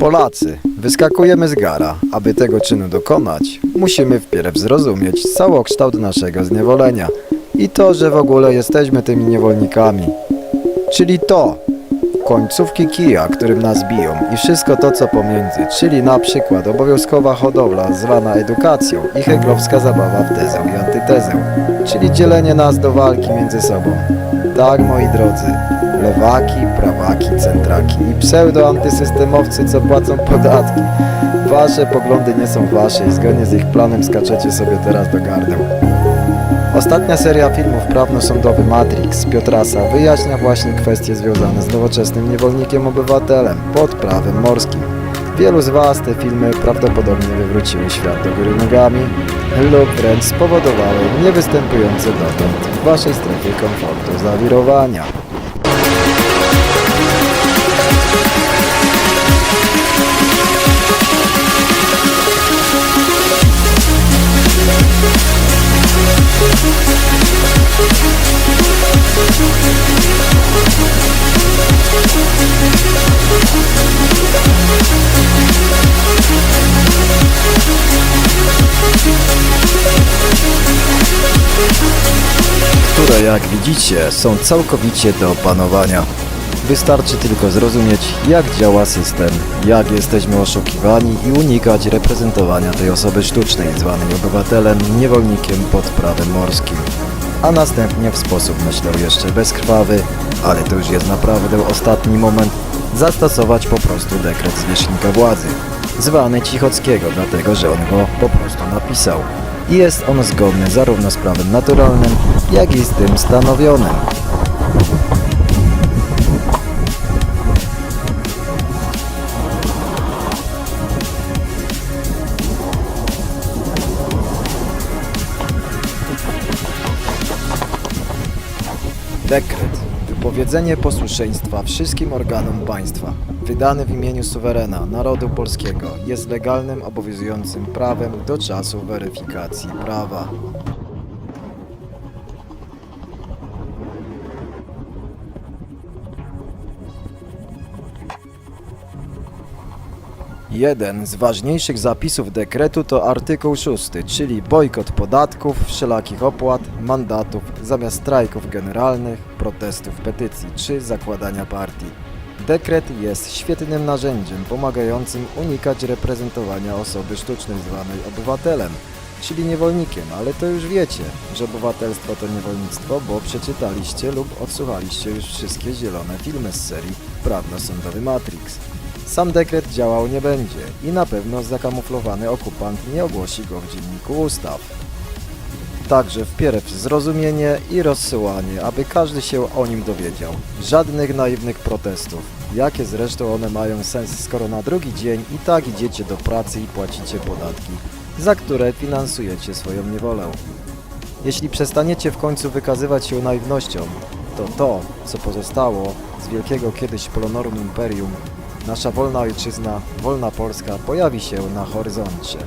Polacy, wyskakujemy z gara. Aby tego czynu dokonać, musimy wpierw zrozumieć całokształt naszego zniewolenia i to, że w ogóle jesteśmy tymi niewolnikami. Czyli to, końcówki kija, którym nas biją i wszystko to, co pomiędzy, czyli na przykład obowiązkowa hodowla zwana edukacją i heglowska zabawa w tezę i antytezę, czyli dzielenie nas do walki między sobą. Tak, moi drodzy, lewaki, prawaki, centraki i pseudo-antysystemowcy, co płacą podatki. Wasze poglądy nie są wasze i zgodnie z ich planem skaczecie sobie teraz do gardeł. Ostatnia seria filmów prawno-sądowy Matrix Piotrasa wyjaśnia właśnie kwestie związane z nowoczesnym niewolnikiem obywatelem pod prawem morskim. Wielu z Was te filmy prawdopodobnie wywróciły świat do góry nogami lub wręcz spowodowały niewystępujące dotąd w Waszej strefie komfortu zawirowania. Które jak widzicie są całkowicie do opanowania. Wystarczy tylko zrozumieć jak działa system, jak jesteśmy oszukiwani i unikać reprezentowania tej osoby sztucznej zwanej obywatelem, niewolnikiem pod prawem morskim. A następnie w sposób myślę jeszcze bezkrwawy, ale to już jest naprawdę ostatni moment, zastosować po prostu dekret zwierzchnika władzy, zwany Cichockiego, dlatego że on go po prostu napisał i jest on zgodny zarówno z prawem naturalnym, jak i z tym stanowionym. Dekret. Wypowiedzenie posłuszeństwa wszystkim organom państwa, wydany w imieniu suwerena narodu polskiego, jest legalnym, obowiązującym prawem do czasu weryfikacji prawa. Jeden z ważniejszych zapisów dekretu to artykuł 6, czyli bojkot podatków, wszelakich opłat, mandatów zamiast strajków generalnych, protestów, petycji czy zakładania partii. Dekret jest świetnym narzędziem pomagającym unikać reprezentowania osoby sztucznej zwanej obywatelem, czyli niewolnikiem, ale to już wiecie, że obywatelstwo to niewolnictwo, bo przeczytaliście lub odsłuchaliście już wszystkie zielone filmy z serii Prawno-Sądowy Matrix. Sam dekret działał nie będzie i na pewno zakamuflowany okupant nie ogłosi go w dzienniku ustaw. Także wpierw zrozumienie i rozsyłanie, aby każdy się o nim dowiedział. Żadnych naiwnych protestów. Jakie zresztą one mają sens, skoro na drugi dzień i tak idziecie do pracy i płacicie podatki, za które finansujecie swoją niewolę. Jeśli przestaniecie w końcu wykazywać się naiwnością, to to, co pozostało z wielkiego kiedyś Polonorum Imperium, nasza wolna ojczyzna, wolna Polska pojawi się na horyzoncie.